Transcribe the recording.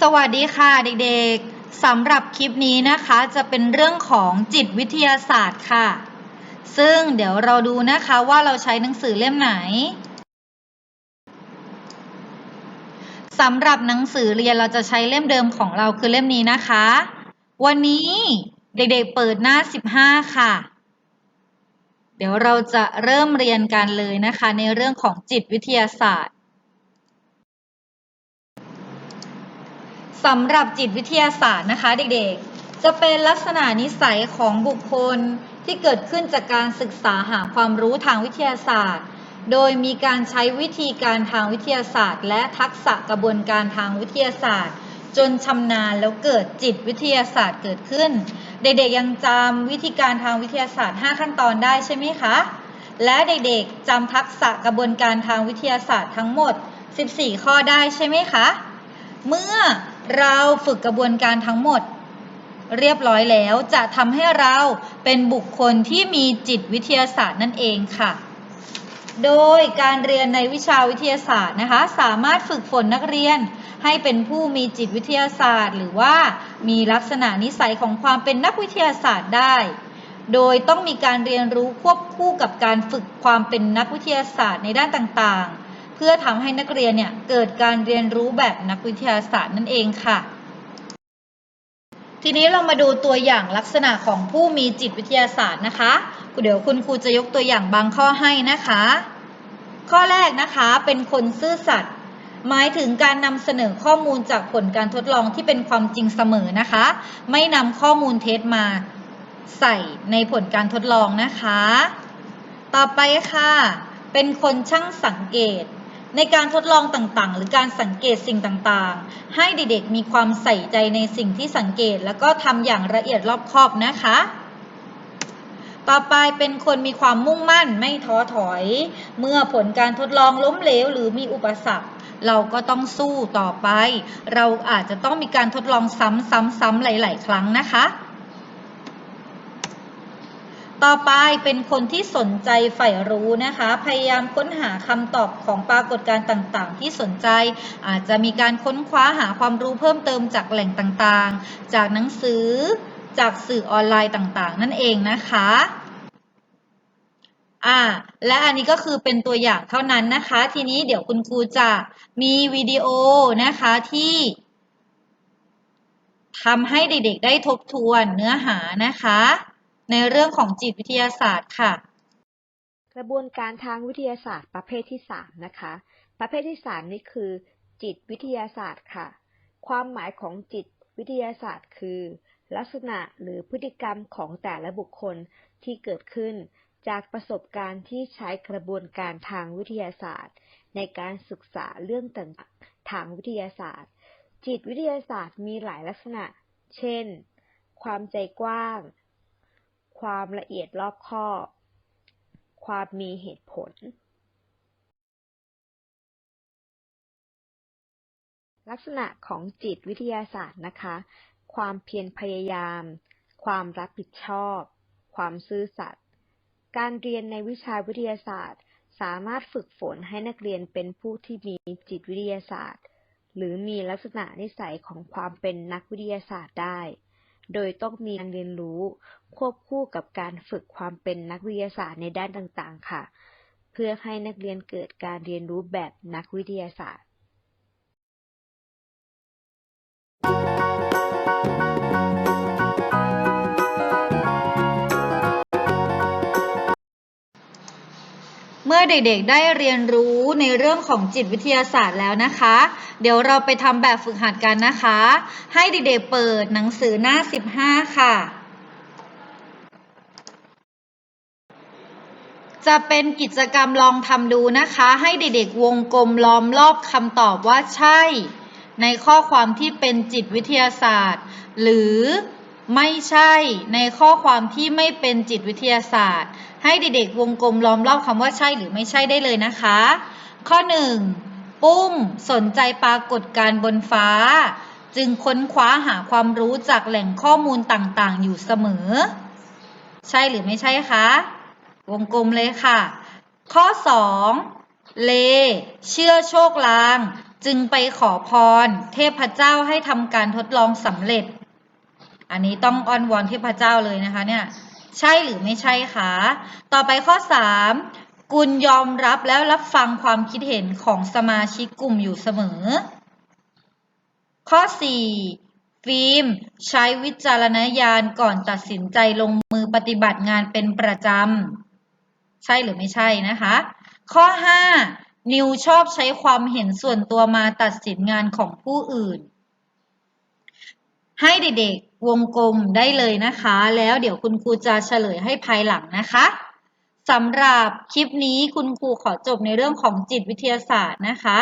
สวัสดีค่ะเด็กๆ สำหรับคลิปนี้นะคะจะเป็นเรื่องของจิตวิทยาศาสตร์ค่ะ ซึ่งเดี๋ยวเราดูนะคะว่าเราใช้หนังสือเล่มไหน สำหรับหนังสือเรียนเราจะใช้เล่มเดิมของเราคือเล่มนี้นะคะ วันนี้เด็กๆเปิดหน้า 15 ค่ะ เดี๋ยวเราจะเริ่มเรียนกันเลยนะคะ ในเรื่องของจิตวิทยาศาสตร์ สำหรับจิตวิทยาศาสตร์นะคะเด็กๆ จะเป็นลักษณะนิสัยของบุคคลที่เกิดขึ้นจากการศึกษาหาความรู้ทางวิทยาศาสตร์ โดยมีการใช้วิธีการทางวิทยาศาสตร์ และทักษะกระบวนการทางวิทยาศาสตร์ จนชำนาญแล้วเกิดจิตวิทยาศาสตร์เกิดขึ้น เด็กๆยังจำวิธีการทางวิทยาศาสตร์ 5 ขั้นตอนได้ใช่ไหมคะ และเด็กๆจำทักษะกระบวนการทางวิทยาศาสตร์ทั้งหมด 14 ข้อได้ใช่ไหมคะ เมื่อ เราฝึกกระบวนการทั้งหมด เรียบร้อยแล้วจะทำให้เราเป็นบุคคลที่มีจิตวิทยาศาสตร์นั่นเองค่ะ โดยการเรียนในวิชาวิทยาศาสตร์นะคะ สามารถฝึกฝนนักเรียนให้เป็นผู้มีจิตวิทยาศาสตร์ หรือว่ามีลักษณะนิสัยของความเป็นนักวิทยาศาสตร์ได้ โดยต้องมีการเรียนรู้ควบคู่กับการฝึกความเป็นนักวิทยาศาสตร์ในด้านต่างๆ เพื่อทำให้นักเรียนเนี่ยเกิดการเรียนรู้แบบนักวิทยาศาสตร์นั่นเองค่ะ ทีนี้เรามาดูตัวอย่างลักษณะของผู้มีจิตวิทยาศาสตร์นะคะ เดี๋ยวคุณครูจะยกตัวอย่างบางข้อให้นะคะ ข้อแรกนะคะเป็นคนซื่อสัตย์หมายถึงการนำเสนอข้อมูลจากผลการทดลองที่เป็นความจริงเสมอนะคะ ไม่นำข้อมูลเท็จมาใส่ในผลการทดลองนะคะ ต่อไปค่ะ เป็นคนช่างสังเกต ในการทดลองต่างๆ หรือการสังเกตสิ่งต่างๆ ให้เด็กๆมีความใส่ใจในสิ่งที่สังเกต แล้วก็ทำอย่างละเอียดรอบคอบนะคะ ต่อไปเป็นคนมีความมุ่งมั่นไม่ท้อถอย เมื่อผลการทดลองล้มเหลวหรือมีอุปสรรคเราก็ต้องสู้ต่อไป เราอาจจะต้องมีการทดลองซ้ำๆๆหลาย ๆ ครั้งนะคะ ต่อไปเป็นคนที่สนใจใฝ่รู้นะคะ พยายามค้นหาคำตอบของปรากฏการณ์ต่างๆ ที่สนใจ อาจจะมีการค้นคว้าหาความรู้เพิ่มเติมจากแหล่งต่างๆ จากหนังสือ จากสื่อออนไลน์ต่างๆ นั่นเองนะคะอ่าและอันนี้ก็คือเป็นตัวอย่างเท่านั้นนะคะ ทีนี้เดี๋ยวคุณครูจะมีวิดีโอนะคะที่ทำให้เด็กๆได้ทบทวนเนื้อหานะคะ ในเรื่องของจิตวิทยาศาสตร์ค่ะ กระบวนการทางวิทยาศาสตร์ประเภทที่3นะคะ ประเภทที่3นี่คือ จิตวิทยาศาสตร์ค่ะ ความหมายของจิตวิทยาศาสตร์คือ ลักษณะหรือพฤติกรรมของแต่ละบุคคลที่เกิดขึ้น จากประสบการณ์ที่ใช้กระบวนการทางวิทยาศาสตร์ ในการศึกษาเรื่องต่างๆทางวิทยาศาสตร์ จิตวิทยาศาสตร์มีหลายลักษณะ เช่น ความใจกว้าง ความละเอียดรอบคอบ ความมีเหตุผล ลักษณะของจิตวิทยาศาสตร์นะคะ ความเพียรพยายาม ความรับผิดชอบ ความซื่อสัตย์ การเรียนในวิชาวิทยาศาสตร์ สามารถฝึกฝนให้นักเรียนเป็นผู้ที่มีจิตวิทยาศาสตร์ หรือมีลักษณะนิสัยของความเป็นนักวิทยาศาสตร์ได้ โดยต้องมีการเรียนรู้ ควบคู่กับการฝึกความเป็นนักวิทยาศาสตร์ในด้านต่างๆ ค่ะ เพื่อให้นักเรียนเกิดการเรียนรู้แบบนักวิทยาศาสตร์ เมื่อเด็กๆได้เรียนรู้ในเรื่องของจิตวิทยาศาสตร์แล้วนะคะ เดี๋ยวเราไปทำแบบฝึกหัดกันนะคะ ให้เด็กๆเปิดหนังสือหน้า 15 ค่ะ จะเป็นกิจกรรมลองทำดูนะคะ ให้เด็กๆวงกลมล้อมรอบคำตอบว่าใช่ ในข้อความที่เป็นจิตวิทยาศาสตร์ หรือไม่ใช่ในข้อความที่ไม่เป็นจิตวิทยาศาสตร์ ให้เด็กๆวงกลมล้อมรอบคำว่าใช่หรือไม่ใช่ได้เลยนะคะ ข้อ 1. ปุ้มสนใจปรากฏการบนฟ้า จึงค้นคว้าหาความรู้จากแหล่งข้อมูลต่างๆ อยู่เสมอ ใช่หรือไม่ใช่คะ วงกลมเลยค่ะ ข้อ 2. เล เชื่อโชคลาง จึงไปขอพร เทพเจ้าให้ทำการทดลองสำเร็จ อันนี้ต้องอ้อนวอนเทพเจ้าเลยนะคะเนี่ย ใช่หรือไม่ใช่คะ ต่อไปข้อ 3 กุลยอมรับแล้วรับฟังความคิดเห็นของสมาชิกกลุ่มอยู่เสมอ ข้อ 4 ฟิล์ม ใช้วิจารณญาณก่อนตัดสินใจลงมือปฏิบัติงานเป็นประจำ ใช่หรือไม่ใช่นะคะ ข้อ 5 นิวชอบใช้ความเห็นส่วนตัวมาตัดสินงานของผู้อื่น ให้เด็กๆ วงกลมได้เลยนะคะ แล้วเดี๋ยวคุณครูจะเฉลยให้ภายหลังนะคะสำหรับคลิปนี้คุณครูขอจบในเรื่องของจิตวิทยาศาสตร์นะคะ